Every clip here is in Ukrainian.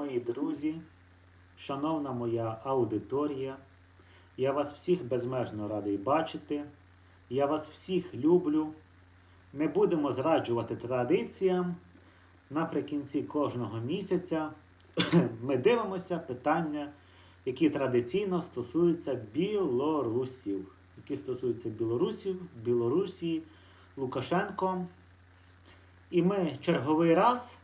мої друзі, шановна моя аудиторія, я вас всіх безмежно радий бачити. Я вас всіх люблю. Не будемо зраджувати традиціям. Наприкінці кожного місяця ми дивимося питання, які традиційно стосуються білорусів. Які стосуються білорусів, Білорусі, Лукашенко. І ми черговий раз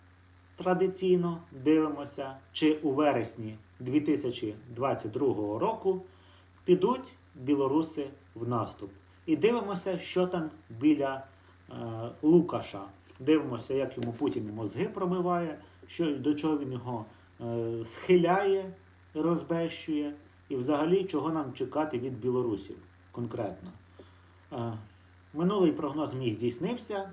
традиційно дивимося, чи у вересні 2022 року підуть білоруси в наступ. І дивимося, що там біля е, Лукаша. Дивимося, як йому Путін мозги промиває, що, до чого він його е, схиляє, розбещує, і взагалі чого нам чекати від білорусів конкретно. Е, минулий прогноз мій здійснився.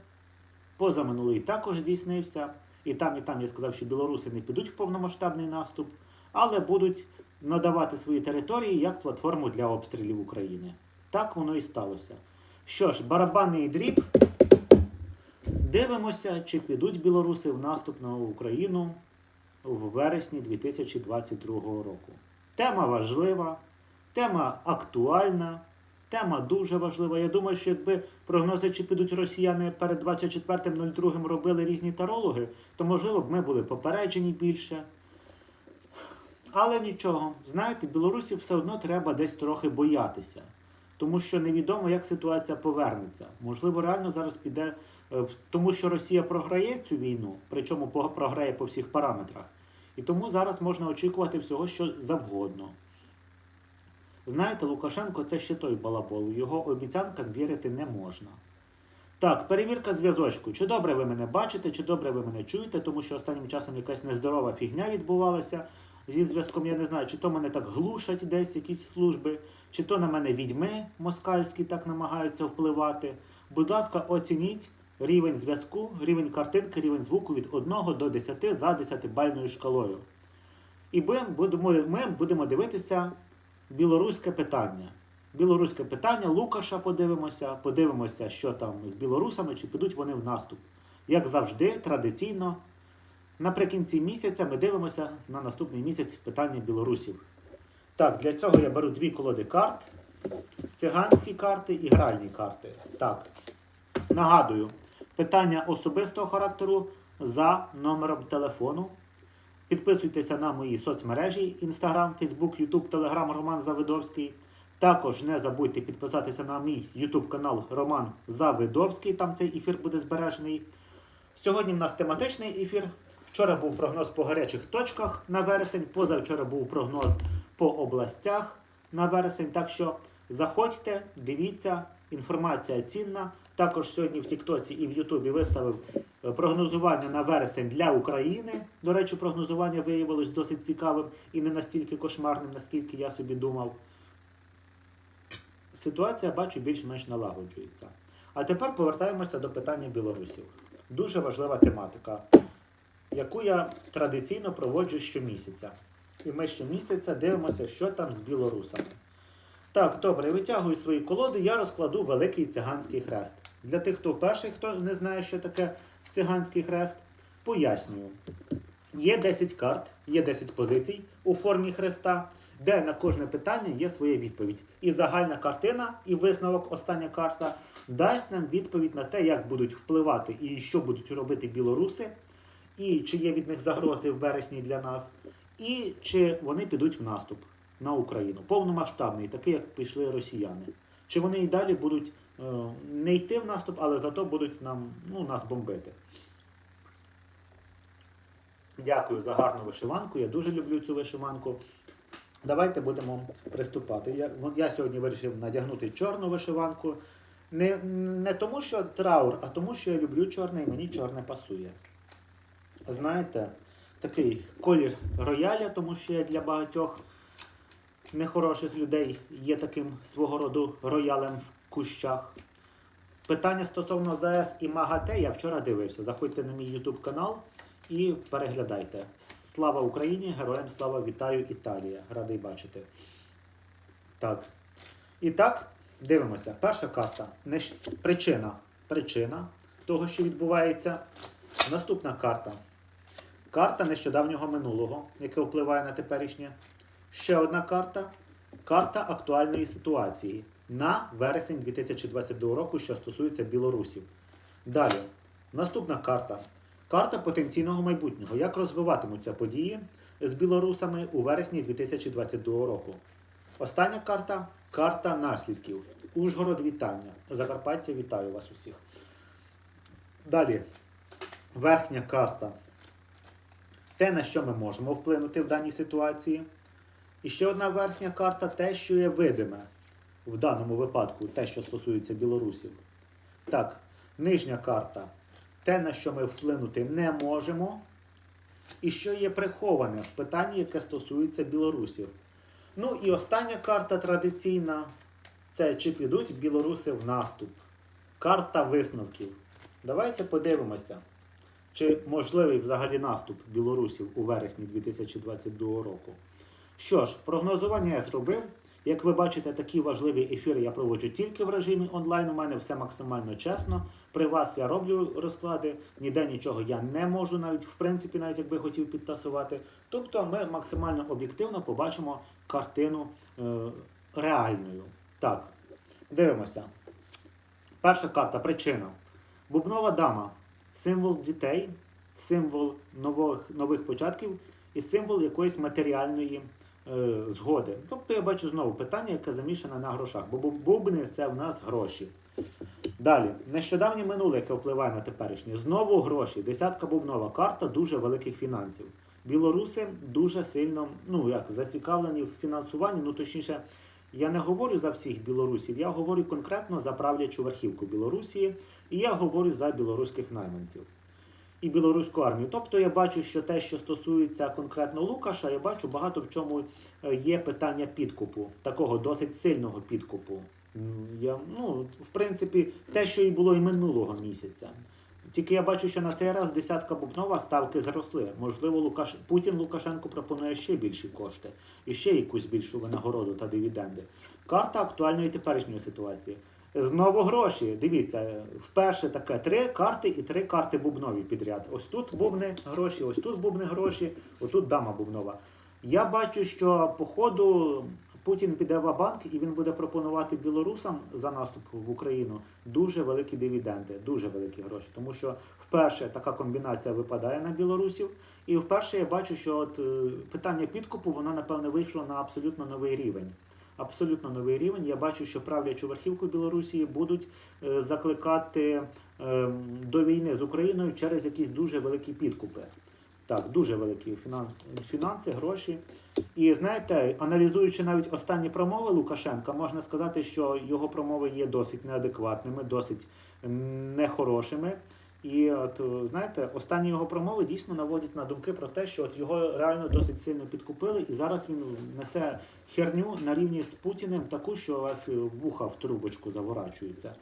Позаминулий також здійснився. І там, і там я сказав, що білоруси не підуть в повномасштабний наступ, але будуть надавати свої території як платформу для обстрілів України. Так воно і сталося. Що ж, барабанний дріб. Дивимося, чи підуть білоруси в наступ на Україну в вересні 2022 року. Тема важлива, тема актуальна. Тема дуже важлива. Я думаю, що якби прогнози, чи підуть росіяни перед 24.02 робили різні тарологи, то можливо б ми були попереджені більше. Але нічого, знаєте, білорусів все одно треба десь трохи боятися, тому що невідомо, як ситуація повернеться. Можливо, реально зараз піде, е, тому що Росія програє цю війну, причому програє по всіх параметрах. І тому зараз можна очікувати всього, що завгодно. Знаєте, Лукашенко це ще той балабол. Його обіцянкам вірити не можна. Так, перевірка зв'язочку. Чи добре ви мене бачите, чи добре ви мене чуєте, тому що останнім часом якась нездорова фігня відбувалася зі зв'язком. Я не знаю, чи то мене так глушать десь якісь служби, чи то на мене відьми москальські так намагаються впливати. Будь ласка, оцініть рівень зв'язку, рівень картинки, рівень звуку від 1 до 10 за 10-бальною шкалою. І ми будемо, дивитися білоруське питання. Білоруське питання, Лукаша подивимося, подивимося, що там з білорусами, чи підуть вони в наступ. Як завжди, традиційно, наприкінці місяця ми дивимося на наступний місяць питання білорусів. Так, для цього я беру дві колоди карт: циганські карти і гральні карти. Так, нагадую, питання особистого характеру за номером телефону. Підписуйтеся на мої соцмережі: Instagram, Facebook, YouTube, Telegram Роман Завидовський. Також не забудьте підписатися на мій YouTube канал Роман Завидовський. Там цей ефір буде збережений. Сьогодні в нас тематичний ефір. Вчора був прогноз по гарячих точках на вересень, позавчора був прогноз по областях на вересень. Так що заходьте, дивіться, інформація цінна. Також сьогодні в Тіктоці і в Ютубі виставив е, прогнозування на вересень для України. До речі, прогнозування виявилось досить цікавим і не настільки кошмарним, наскільки я собі думав. Ситуація, бачу, більш-менш налагоджується. А тепер повертаємося до питання білорусів. Дуже важлива тематика, яку я традиційно проводжу щомісяця. І ми щомісяця дивимося, що там з білорусами. Так, добре, витягую свої колоди, я розкладу великий циганський хрест. Для тих, хто вперше, хто не знає, що таке циганський хрест, пояснюю. Є 10 карт, є 10 позицій у формі хреста, де на кожне питання є своя відповідь. І загальна картина, і висновок, остання карта, дасть нам відповідь на те, як будуть впливати і що будуть робити білоруси, і чи є від них загрози в вересні для нас, і чи вони підуть в наступ на Україну. Повномасштабний, такий, як пішли росіяни. Чи вони і далі будуть е, не йти в наступ, але зато будуть нам, ну, нас бомбити. Дякую за гарну вишиванку. Я дуже люблю цю вишиванку. Давайте будемо приступати. Я, от я сьогодні вирішив надягнути чорну вишиванку. Не, не тому, що траур, а тому, що я люблю чорне і мені чорне пасує. Знаєте, такий колір рояля, тому що я для багатьох нехороших людей є таким свого роду роялем в кущах. Питання стосовно ЗАЕС і МАГАТЕ я вчора дивився. Заходьте на мій YouTube канал і переглядайте. Слава Україні! Героям слава вітаю Італія! Радий бачити. Так. І так, дивимося. Перша карта. Причина. Причина того, що відбувається. Наступна карта. карта нещодавнього минулого, яке впливає на теперішнє. Ще одна карта карта актуальної ситуації на вересень 2022 року, що стосується білорусів. Далі, наступна карта. Карта потенційного майбутнього. Як розвиватимуться події з білорусами у вересні 2022 року. Остання карта карта наслідків. Ужгород вітання. Закарпаття вітаю вас усіх. Далі, верхня карта. Те, на що ми можемо вплинути в даній ситуації. І ще одна верхня карта те, що є видиме в даному випадку, те, що стосується білорусів. Так, нижня карта те, на що ми вплинути не можемо. І що є приховане в питанні, яке стосується білорусів. Ну і остання карта традиційна це чи підуть білоруси в наступ. Карта висновків. Давайте подивимося, чи можливий взагалі наступ білорусів у вересні 2022 року. Що ж, прогнозування я зробив. Як ви бачите, такі важливі ефіри я проводжу тільки в режимі онлайн. У мене все максимально чесно. При вас я роблю розклади, ніде нічого я не можу, навіть в принципі, навіть якби хотів підтасувати. Тобто ми максимально об'єктивно побачимо картину е, реальною. Так, дивимося. Перша карта причина. Бубнова дама. Символ дітей, символ нових, нових початків і символ якоїсь матеріальної е, згоди. Тобто я бачу знову питання, яке замішане на грошах. Бо бу- бубни це в нас гроші. Далі, нещодавнє минуле, яке впливає на теперішнє. Знову гроші. Десятка бубнова карта дуже великих фінансів. Білоруси дуже сильно ну, як, зацікавлені в фінансуванні, ну точніше, я не говорю за всіх білорусів, я говорю конкретно за правлячу верхівку Білорусі, і я говорю за білоруських найманців і білоруську армію. Тобто я бачу, що те, що стосується конкретно Лукаша, я бачу багато в чому е, є питання підкупу, такого досить сильного підкупу. Я, ну, в принципі, те, що і було і минулого місяця. Тільки я бачу, що на цей раз десятка бубнова ставки зросли. Можливо, Лукаш... Путін Лукашенко пропонує ще більші кошти і ще якусь більшу винагороду та дивіденди. Карта актуальної теперішньої ситуації. Знову гроші. Дивіться, вперше таке три карти і три карти бубнові підряд. Ось тут бубни гроші, ось тут бубни гроші, отут дама бубнова. Я бачу, що по ходу Путін піде в банк і він буде пропонувати білорусам за наступ в Україну дуже великі дивіденди, дуже великі гроші. Тому що вперше така комбінація випадає на білорусів, і вперше я бачу, що от е, питання підкупу воно напевне вийшло на абсолютно новий рівень. Абсолютно новий рівень. Я бачу, що правлячу верхівку Білорусі будуть е, закликати е, до війни з Україною через якісь дуже великі підкупи. Так, дуже великі фінанс, фінанси, гроші. І знаєте, аналізуючи навіть останні промови Лукашенка, можна сказати, що його промови є досить неадекватними, досить нехорошими. І от знаєте, останні його промови дійсно наводять на думки про те, що от його реально досить сильно підкупили, і зараз він несе херню на рівні з Путіним, таку, що аж вуха в трубочку заворачуються.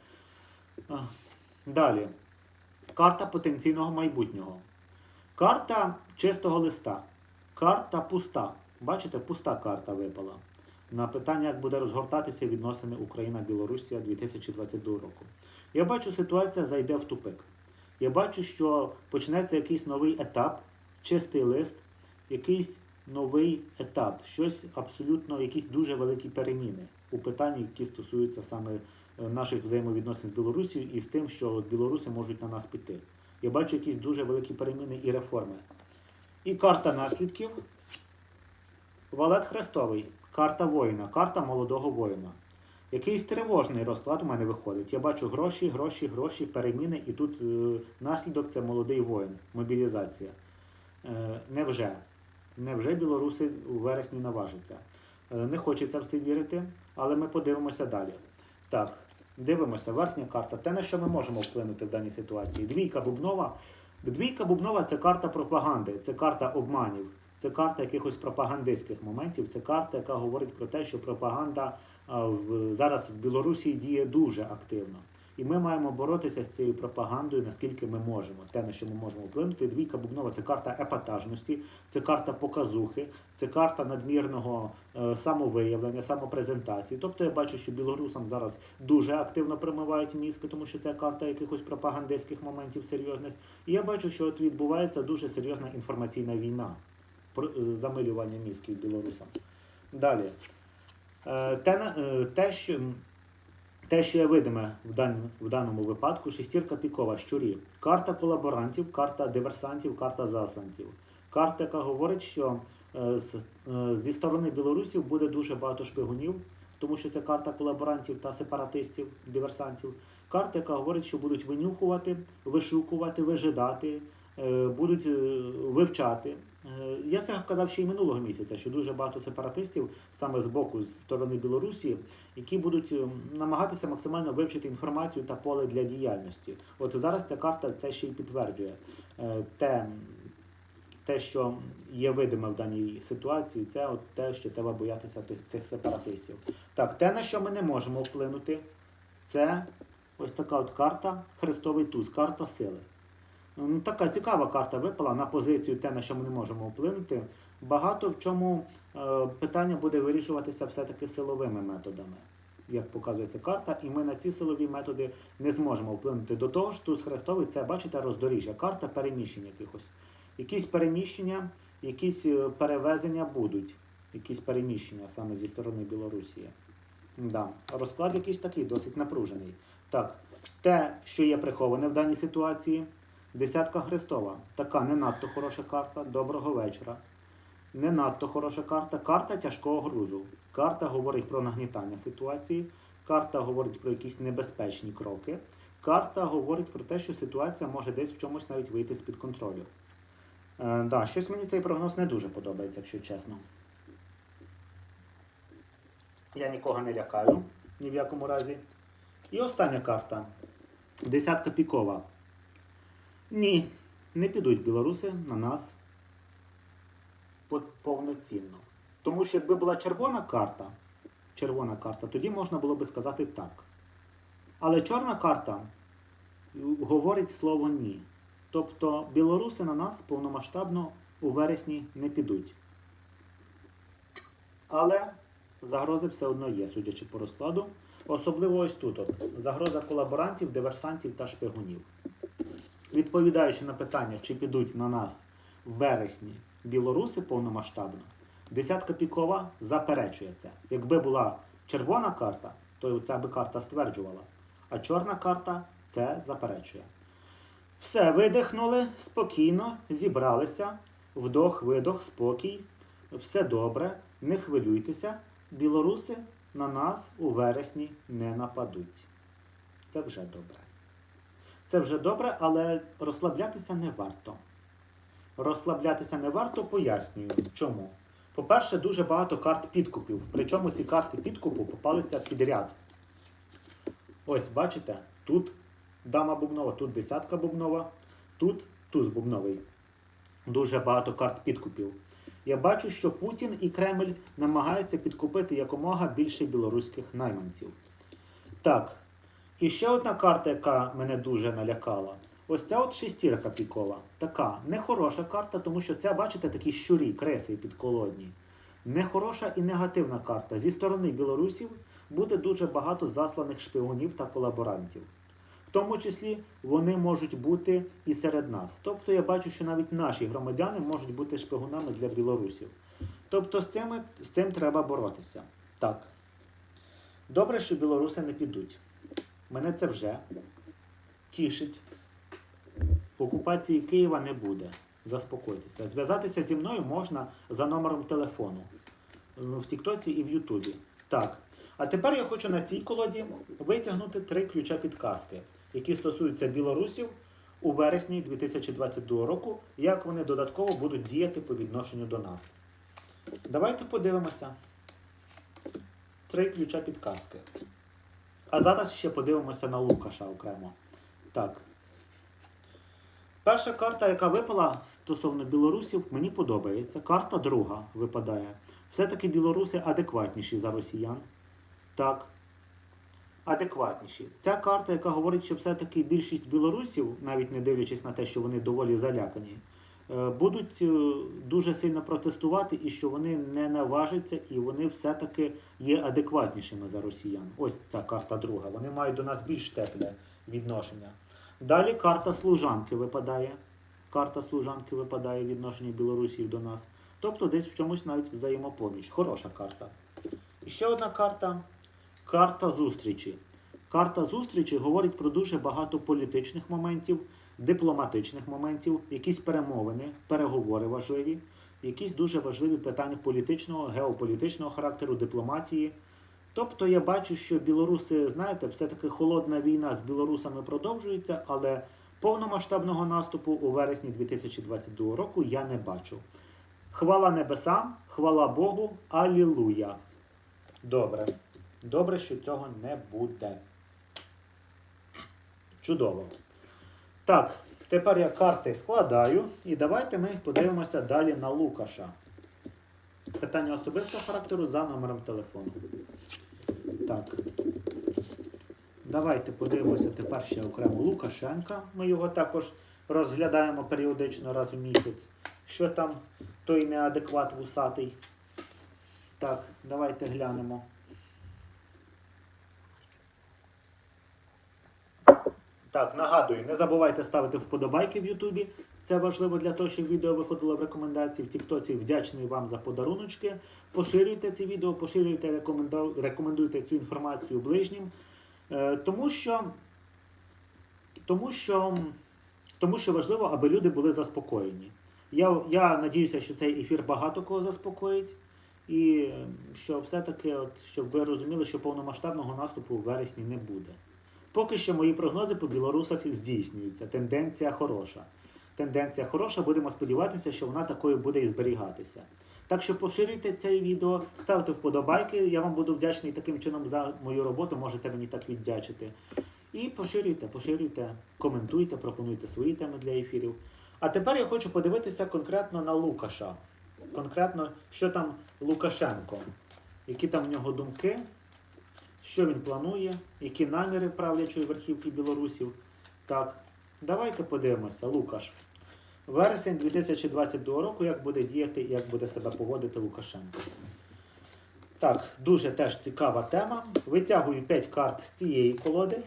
А, Далі. Карта потенційного майбутнього. Карта чистого листа. Карта пуста. Бачите, пуста карта випала. На питання, як буде розгортатися відносини Україна-Білорусія 2022 року. Я бачу, ситуація зайде в тупик. Я бачу, що почнеться якийсь новий етап, чистий лист, якийсь новий етап, щось абсолютно, якісь дуже великі переміни у питанні, які стосуються саме е, наших взаємовідносин з Білорусією і з тим, що білоруси можуть на нас піти. Я бачу якісь дуже великі переміни і реформи. І карта наслідків. Валет Хрестовий, карта воїна, карта молодого воїна. Якийсь тривожний розклад у мене виходить. Я бачу гроші, гроші, гроші, переміни, і тут е, наслідок це молодий воїн, мобілізація. Е, невже? Невже білоруси у вересні наважаться? Е, не хочеться в це вірити, але ми подивимося далі. Так, дивимося, верхня карта. Те, на що ми можемо вплинути в даній ситуації. Двійка бубнова. Двійка бубнова це карта пропаганди, це карта обманів, це карта якихось пропагандистських моментів, це карта, яка говорить про те, що пропаганда зараз в Білорусі діє дуже активно. І ми маємо боротися з цією пропагандою, наскільки ми можемо. Те, на що ми можемо вплинути. Двійка бубнова це карта епатажності, це карта показухи, це карта надмірного е, самовиявлення, самопрезентації. Тобто я бачу, що білорусам зараз дуже активно примивають мізки, тому що це карта якихось пропагандистських моментів серйозних. І я бачу, що от відбувається дуже серйозна інформаційна війна, про- е, замилювання мізків білорусам. Далі. Е, Те, е, те, що, те, що є видиме в, дан, в даному випадку, шестірка пікова, щурі. Карта колаборантів, карта диверсантів, карта засланців. Карта, яка говорить, що е, з, зі сторони білорусів буде дуже багато шпигунів, тому що це карта колаборантів та сепаратистів, диверсантів. Карта, яка говорить, що будуть винюхувати, вишукувати, вижидати, будуть вивчати. Е, Я це казав ще й минулого місяця, що дуже багато сепаратистів саме з боку, з сторони Білорусі, які будуть е, намагатися максимально вивчити інформацію та поле для діяльності. От зараз ця карта це ще й підтверджує Е, те, те, що є видиме в даній ситуації, це от те, що треба боятися цих сепаратистів. Так, те, на що ми не можемо вплинути, це ось така от карта Хрестовий туз, карта сили. Ну, така цікава карта випала на позицію те, на що ми не можемо вплинути. Багато в чому е, питання буде вирішуватися все-таки силовими методами, як показує ця карта, і ми на ці силові методи не зможемо вплинути. До того ж, туз хрестовий це, бачите, роздоріжжя, карта переміщень якихось. Якісь переміщення, якісь е, перевезення будуть, якісь переміщення саме зі сторони Білорусі. Да. Розклад якийсь такий, досить напружений. Так, те, що є приховане в даній ситуації, десятка Христова. Така не надто хороша карта. Доброго вечора. Не надто хороша карта. Карта тяжкого грузу. Карта говорить про нагнітання ситуації. Карта говорить про якісь небезпечні кроки. Карта говорить про те, що ситуація може десь в чомусь навіть вийти з-під контролю. Е, да, щось мені цей прогноз не дуже подобається, якщо чесно. Я нікого не лякаю ні в якому разі. І остання карта. Десятка пікова. Ні, не підуть білоруси на нас повноцінно. Тому що якби була червона карта, червона карта, тоді можна було би сказати так. Але чорна карта говорить слово ні. Тобто білоруси на нас повномасштабно у вересні не підуть. Але загрози все одно є, судячи по розкладу. Особливо ось тут от, загроза колаборантів, диверсантів та шпигунів. Відповідаючи на питання, чи підуть на нас в вересні білоруси повномасштабно, десятка пікова заперечує це. Якби була червона карта, то ця би карта стверджувала, а чорна карта це заперечує. Все, видихнули спокійно, зібралися, вдох, видох, спокій, все добре, не хвилюйтеся. Білоруси на нас у вересні не нападуть. Це вже добре. Це вже добре, але розслаблятися не варто. Розслаблятися не варто, пояснюю. Чому? По-перше, дуже багато карт підкупів. Причому ці карти підкупу попалися підряд. Ось, бачите, тут дама бубнова, тут десятка бубнова, тут туз бубновий. Дуже багато карт підкупів. Я бачу, що Путін і Кремль намагаються підкупити якомога більше білоруських найманців. Так, і ще одна карта, яка мене дуже налякала. Ось ця от шестірка пікова. Така нехороша карта, тому що це, бачите, такі щурі, креси підколодні. Нехороша і негативна карта. Зі сторони білорусів буде дуже багато засланих шпигунів та колаборантів. В тому числі вони можуть бути і серед нас. Тобто я бачу, що навіть наші громадяни можуть бути шпигунами для білорусів. Тобто з цим, з цим треба боротися. Так. Добре, що білоруси не підуть. Мене це вже тішить. Окупації Києва не буде. Заспокойтеся. Зв'язатися зі мною можна за номером телефону в Тіктоці і в Ютубі. Так. А тепер я хочу на цій колоді витягнути три ключа підказки, які стосуються білорусів у вересні 2022 року, як вони додатково будуть діяти по відношенню до нас. Давайте подивимося. Три ключа підказки. А зараз ще подивимося на Лукаша окремо. Так. Перша карта, яка випала стосовно білорусів, мені подобається. Карта друга випадає. Все-таки білоруси адекватніші за росіян. Так. адекватніші. Ця карта, яка говорить, що все-таки більшість білорусів, навіть не дивлячись на те, що вони доволі залякані, будуть е, дуже сильно протестувати і що вони не наважаться, і вони все-таки є адекватнішими за росіян. Ось ця карта друга. Вони мають до нас більш тепле відношення. Далі карта служанки випадає. Карта служанки випадає відношення білорусів до нас. Тобто десь в чомусь навіть взаємопоміч. Хороша карта. І ще одна карта карта зустрічі. Карта зустрічі говорить про дуже багато політичних моментів, дипломатичних моментів, якісь перемовини, переговори важливі, якісь дуже важливі питання політичного, геополітичного характеру, дипломатії. Тобто я бачу, що білоруси, знаєте, все-таки холодна війна з білорусами продовжується, але повномасштабного наступу у вересні 2022 року я не бачу. Хвала небесам, хвала Богу, алілуя. Добре. Добре, що цього не буде. Чудово. Так, тепер я карти складаю і давайте ми подивимося далі на Лукаша. Питання особистого характеру за номером телефону. Так. Давайте подивимося тепер ще окремо Лукашенка. Ми його також розглядаємо періодично раз у місяць. Що там той неадекват вусатий? Так, давайте глянемо. Так, нагадую, не забувайте ставити вподобайки в Ютубі. Це важливо для того, щоб відео виходило в рекомендації. В Тіктоці вдячний вам за подаруночки. Поширюйте ці відео, поширюйте, рекоменду- рекомендуйте цю інформацію ближнім. Е, Тому що, тому що, тому що важливо, аби люди були заспокоєні. Я, я надіюся, що цей ефір багато кого заспокоїть. І е, що все-таки, от, щоб ви розуміли, що повномасштабного наступу в вересні не буде. Поки що мої прогнози по білорусах здійснюються. Тенденція хороша. Тенденція хороша, будемо сподіватися, що вона такою буде і зберігатися. Так що поширюйте це відео, ставте вподобайки. Я вам буду вдячний таким чином за мою роботу, можете мені так віддячити. І поширюйте, поширюйте, коментуйте, пропонуйте свої теми для ефірів. А тепер я хочу подивитися конкретно на Лукаша. Конкретно, що там Лукашенко, які там в нього думки, що він планує, які наміри правлячої верхівки білорусів. Так, давайте подивимося, Лукаш. Вересень 2022 року, як буде діяти і як буде себе поводити Лукашенко. Так, дуже теж цікава тема. Витягую 5 карт з цієї колоди.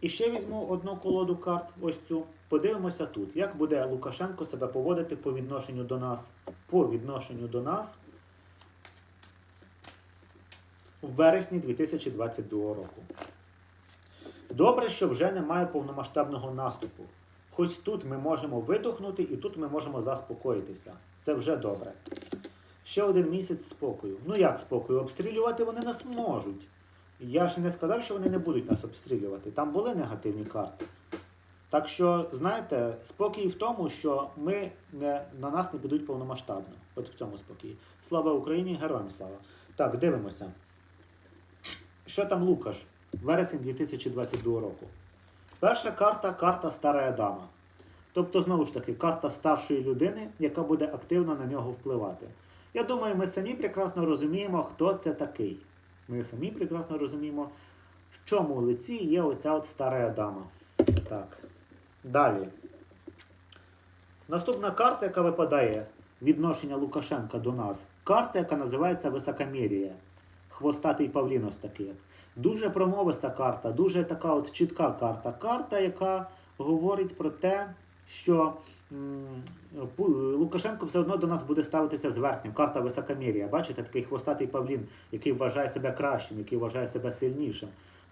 І ще візьму одну колоду карт, ось цю. Подивимося тут, як буде Лукашенко себе поводити по відношенню до нас, по відношенню до нас в вересні 2022 року. Добре, що вже немає повномасштабного наступу. Хоч тут ми можемо видохнути і тут ми можемо заспокоїтися. Це вже добре. Ще один місяць спокою. Ну як спокою? Обстрілювати вони нас можуть. Я ж не сказав, що вони не будуть нас обстрілювати. Там були негативні карти. Так що, знаєте, спокій в тому, що ми не, на нас не підуть повномасштабно. От в цьому спокій. Слава Україні, героям слава. Так, дивимося. Що там Лукаш? Вересень 2022 року. Перша карта карта Стара Дама. Тобто, знову ж таки, карта старшої людини, яка буде активно на нього впливати. Я думаю, ми самі прекрасно розуміємо, хто це такий. Ми самі прекрасно розуміємо, в чому лиці є оця от стара дама. Так. Далі. Наступна карта, яка випадає відношення Лукашенка до нас. Карта, яка називається Високомір'я. Хвостатий Павлін ось такий. Дуже промовиста карта, дуже така от чітка карта. Карта, яка говорить про те, що Лукашенко все одно до нас буде ставитися зверхньо. Карта високомір'я. Бачите, такий хвостатий Павлін, який вважає себе кращим, який вважає себе сильнішим.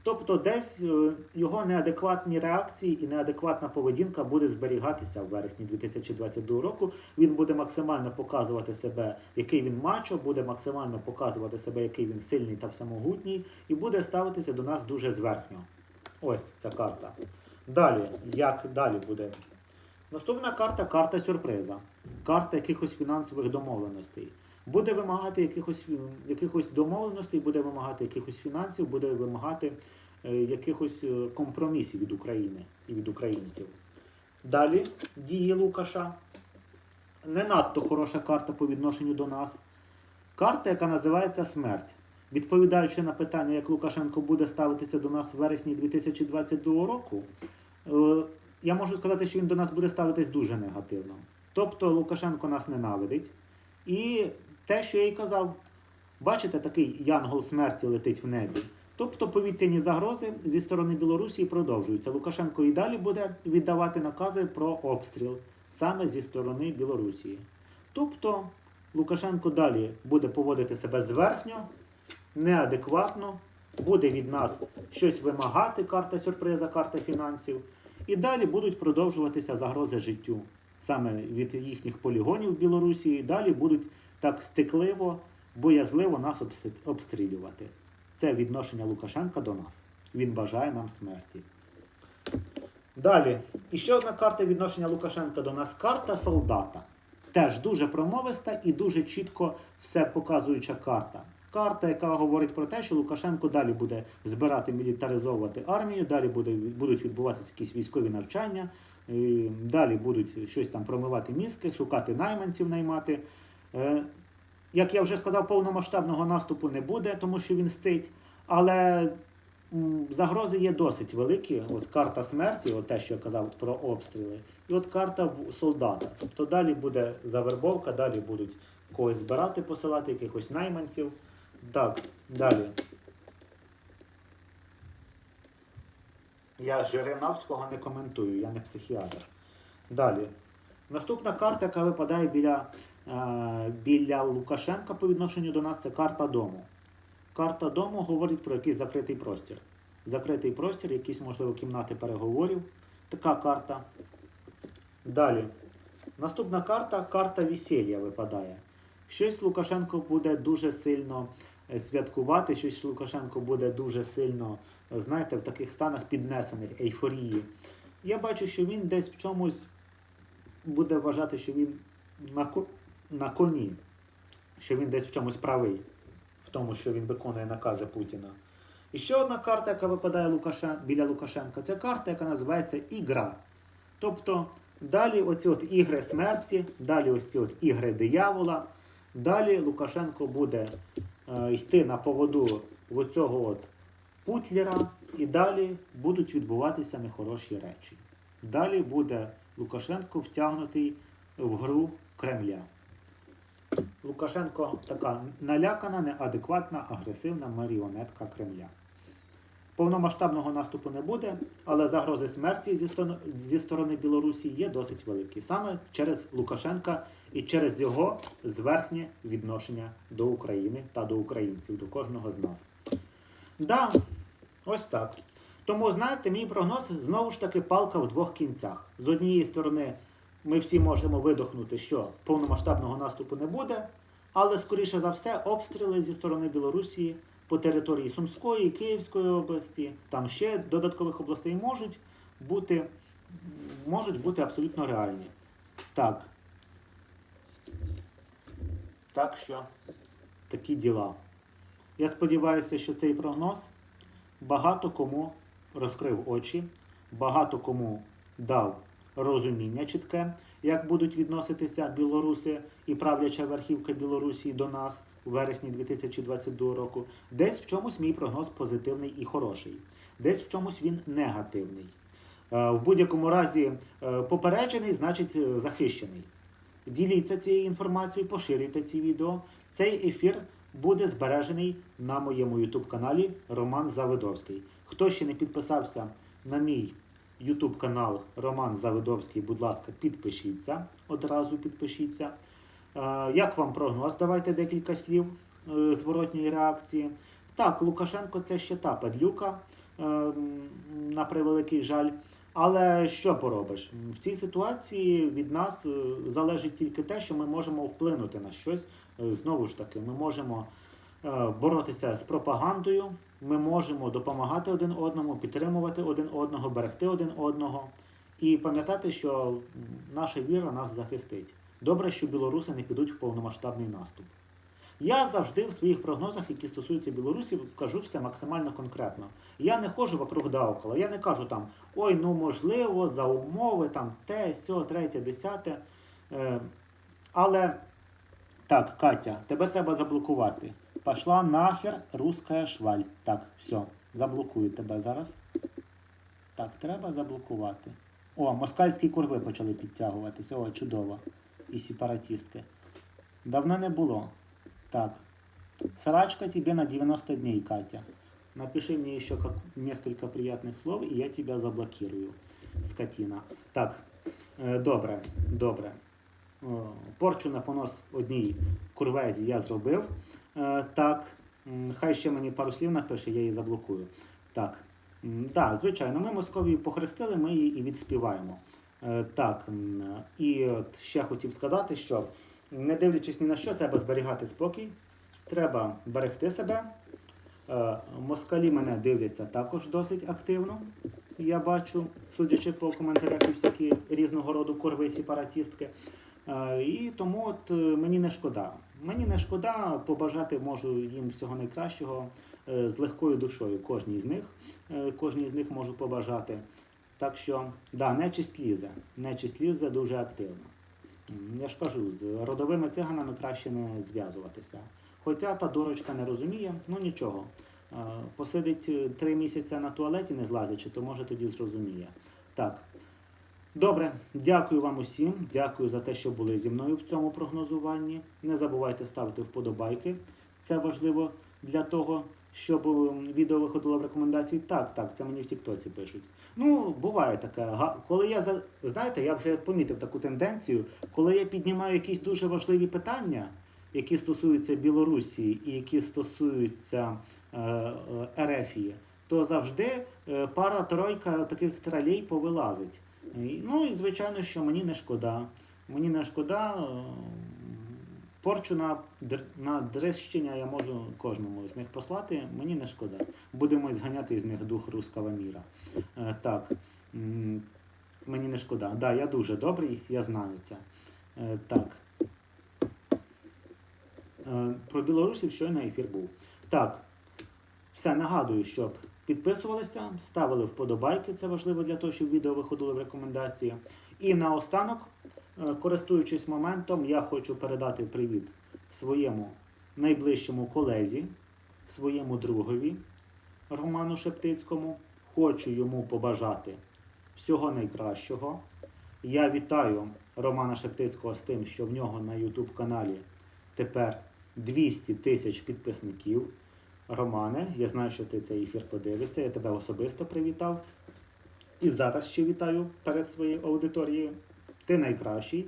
Тобто десь е, його неадекватні реакції і неадекватна поведінка буде зберігатися в вересні 2022 року. Він буде максимально показувати себе, який він мачо, буде максимально показувати себе, який він сильний та всемогутній, і буде ставитися до нас дуже зверхньо. Ось ця карта. Далі, як далі буде? Наступна карта карта сюрприза. Карта якихось фінансових домовленостей. Буде вимагати якихось, якихось домовленостей, буде вимагати якихось фінансів, буде вимагати е, якихось е, компромісів від України і від українців. Далі дії Лукаша. Не надто хороша карта по відношенню до нас. Карта, яка називається смерть. відповідаючи на питання, як Лукашенко буде ставитися до нас в вересні 2022 року, е, я можу сказати, що він до нас буде ставитись дуже негативно. Тобто Лукашенко нас ненавидить. І те, що я й казав, бачите, такий янгол смерті летить в небі. Тобто повітряні загрози зі сторони Білорусі продовжуються. Лукашенко і далі буде віддавати накази про обстріл саме зі сторони Білорусі. Тобто Лукашенко далі буде поводити себе зверхньо, неадекватно, буде від нас щось вимагати, карта сюрприза, карта фінансів. І далі будуть продовжуватися загрози життю саме від їхніх полігонів в Білорусі. І далі будуть так стекливо, боязливо нас обс- обстрілювати. Це відношення Лукашенка до нас. Він бажає нам смерті. Далі, і ще одна карта відношення Лукашенка до нас карта солдата. Теж дуже промовиста і дуже чітко все показуюча карта. Карта, яка говорить про те, що Лукашенко далі буде збирати мілітаризовувати армію, далі буде, будуть відбуватися якісь військові навчання, далі будуть щось там промивати мізки, шукати найманців наймати. Е, Як я вже сказав, повномасштабного наступу не буде, тому що він сцить. Але загрози є досить великі. От карта смерті, от те, що я казав про обстріли, і от карта солдата. Тобто далі буде завербовка, далі будуть когось збирати, посилати, якихось найманців. Так, далі. Я Жириновського не коментую, я не психіатр. Далі. Наступна карта, яка випадає біля, біля Лукашенка по відношенню до нас, це карта дому. Карта дому говорить про якийсь закритий простір. Закритий простір, якісь, можливо, кімнати переговорів. Така карта. Далі. Наступна карта карта весілля випадає. Щось Лукашенко буде дуже сильно е, святкувати, щось Лукашенко буде дуже сильно, е, знаєте, в таких станах піднесених, ейфорії. Я бачу, що він десь в чомусь буде вважати, що він на, на коні, що він десь в чомусь правий, в тому, що він виконує накази Путіна. І ще одна карта, яка випадає Лукашен... біля Лукашенка, це карта, яка називається Ігра. Тобто далі оці от ігри смерті, далі ось ці от ігри диявола. Далі Лукашенко буде е, йти на поводу оцього от Путлера, і далі будуть відбуватися нехороші речі. Далі буде Лукашенко втягнутий в гру Кремля. Лукашенко така налякана, неадекватна, агресивна маріонетка Кремля. Повномасштабного наступу не буде, але загрози смерті зі сторони, зі сторони Білорусі є досить великі. Саме через Лукашенка і через його зверхнє відношення до України та до українців, до кожного з нас. Да, ось так. Тому, знаєте, мій прогноз знову ж таки палка в двох кінцях. З однієї сторони, ми всі можемо видохнути, що повномасштабного наступу не буде, але, скоріше за все, обстріли зі сторони Білорусі по території Сумської, Київської області, там ще додаткових областей можуть бути, можуть бути абсолютно реальні. Так. Так що такі діла. Я сподіваюся, що цей прогноз багато кому розкрив очі, багато кому дав розуміння чітке, як будуть відноситися білоруси і правляча верхівка Білорусі до нас у вересні 2022 року. Десь в чомусь мій прогноз позитивний і хороший, десь в чомусь він негативний. Е, В будь-якому разі е, попереджений, значить е, захищений. Діліться цією інформацією, поширюйте ці відео. Цей ефір буде збережений на моєму YouTube каналі Роман Завидовський. Хто ще не підписався на мій YouTube канал Роман Завидовський, будь ласка, підпишіться. Одразу підпишіться. Е, Як вам прогноз? Давайте декілька слів е, зворотньої реакції. Так, Лукашенко це ще та падлюка, е, на превеликий жаль. Але що поробиш? В цій ситуації від нас залежить тільки те, що ми можемо вплинути на щось. Знову ж таки, ми можемо боротися з пропагандою, ми можемо допомагати один одному, підтримувати один одного, берегти один одного і пам'ятати, що наша віра нас захистить. Добре, що білоруси не підуть в повномасштабний наступ. Я завжди в своїх прогнозах, які стосуються Білорусі, кажу все максимально конкретно. Я не ходжу вокруг да около. Я не кажу там ой, ну можливо, за умови, там те, сьо, третє, десяте. Е, але так, Катя, тебе треба заблокувати. Пошла нахер русская шваль. Так, все, заблокую тебе зараз. Так, треба заблокувати. О, москальські курви почали підтягуватися. О, чудово. І сепаратистки. Давно не було. Так. Срачка тебе на 90 дней, Катя. Напиши еще как, несколько приятных слов, и я тебя заблокирую, скотина. Так, е, добре, добре. Порчу на понос одній курвезі я зробив. Е, Так, хай ще мені пару слів напише, я її заблокую. Так, да, звичайно, ми Московію похрестили, ми її і відспіваємо. Е, Так, і от ще хотів сказати, що не дивлячись ні на що, треба зберігати спокій, треба берегти себе. Е, Москалі мене дивляться також досить активно. Я бачу, судячи по коментарях, і всякі різного роду курви сепаратістки. І тому от мені не шкода. Мені не шкода, побажати можу їм всього найкращого е, з легкою душою. Кожній з них, е, кожній з них можу побажати. Так що, да, нечисть лізе. Нечисть лізе дуже активно. Я ж кажу, з родовими циганами краще не зв'язуватися. Хоча та дурочка не розуміє, ну нічого. Е, Посидить три місяці на туалеті, не злазячи, то може тоді зрозуміє. Так. Добре, дякую вам усім. Дякую за те, що були зі мною в цьому прогнозуванні. Не забувайте ставити вподобайки. Це важливо для того, щоб відео виходило в рекомендації. Так, так, це мені в Тіктоці пишуть. Ну, буває таке. Коли я знаєте, я вже помітив таку тенденцію, коли я піднімаю якісь дуже важливі питання, які стосуються Білорусі і які стосуються е, е, Ерефії, то завжди е, пара-тройка таких тролей повилазить. Ну і звичайно, що мені не шкода. Мені не шкода. е, Порчу на, на дрещення я можу кожному з них послати, мені не шкода. Будемо зганяти з них дух руского міра. Е, так, мені не шкода. Да, я дуже добрий, я знаю це. Е, так. Про білорусів щойно ефір був. Так, все нагадую, щоб підписувалися, ставили вподобайки, це важливо для того, щоб відео виходило в рекомендації. І наостанок, е, користуючись моментом, я хочу передати привіт своєму найближчому колезі, своєму другові Роману Шептицькому. Хочу йому побажати всього найкращого. Я вітаю Романа Шептицького з тим, що в нього на YouTube каналі тепер 200 тисяч підписників. Романе, я знаю, що ти цей ефір подивишся, я тебе особисто привітав. І зараз ще вітаю перед своєю аудиторією. Ти найкращий,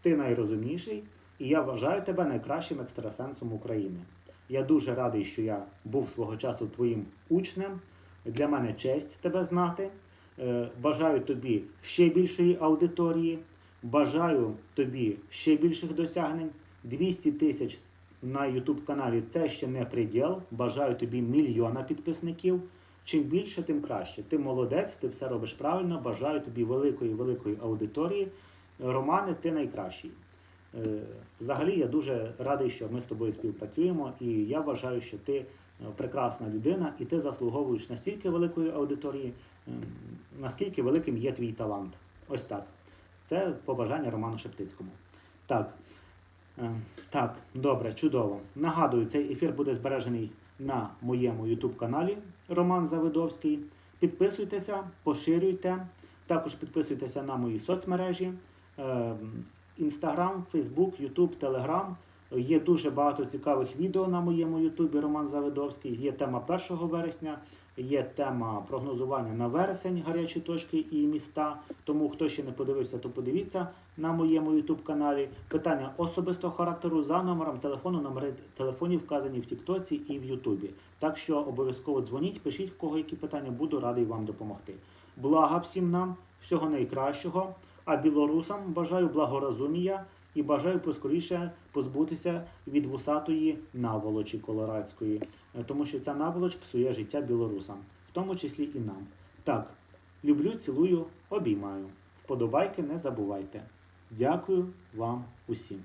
ти найрозумніший, і я вважаю тебе найкращим екстрасенсом України. Я дуже радий, що я був свого часу твоїм учнем. Для мене честь тебе знати. Е, Бажаю тобі ще більшої аудиторії. Бажаю тобі ще більших досягнень. 200 тисяч на YouTube каналі це ще не приділ. Бажаю тобі мільйона підписників. Чим більше, тим краще. Ти молодець, ти все робиш правильно. Бажаю тобі великої, великої аудиторії. Романе, ти найкращий. Е, Взагалі, я дуже радий, що ми з тобою співпрацюємо, і я вважаю, що ти е, прекрасна людина, і ти заслуговуєш настільки великої аудиторії, ем, наскільки великим є твій талант. Ось так. Це побажання Роману Шептицькому. Так. Е, Так, добре, чудово. Нагадую, цей ефір буде збережений на моєму YouTube каналі Роман Завидовський. Підписуйтеся, поширюйте. Також підписуйтеся на мої соцмережі. Інстаграм, Фейсбук, Ютуб, Телеграм. Є дуже багато цікавих відео на моєму Ютубі Роман Завидовський. Є тема 1 вересня, є тема прогнозування на вересень, гарячі точки і міста. Тому хто ще не подивився, то подивіться на моєму Ютуб каналі. Питання особистого характеру за номером телефону, номери телефонів вказані в Тіктоці і в Ютубі. Так що обов'язково дзвоніть, пишіть, в кого які питання, буду радий вам допомогти. Блага всім нам, всього найкращого. А білорусам бажаю благорозумія і бажаю поскоріше позбутися від вусатої наволочі колорадської, Е, тому що ця наволоч псує життя білорусам, в тому числі і нам. Так, люблю, цілую, обіймаю. Вподобайки не забувайте. Дякую вам усім.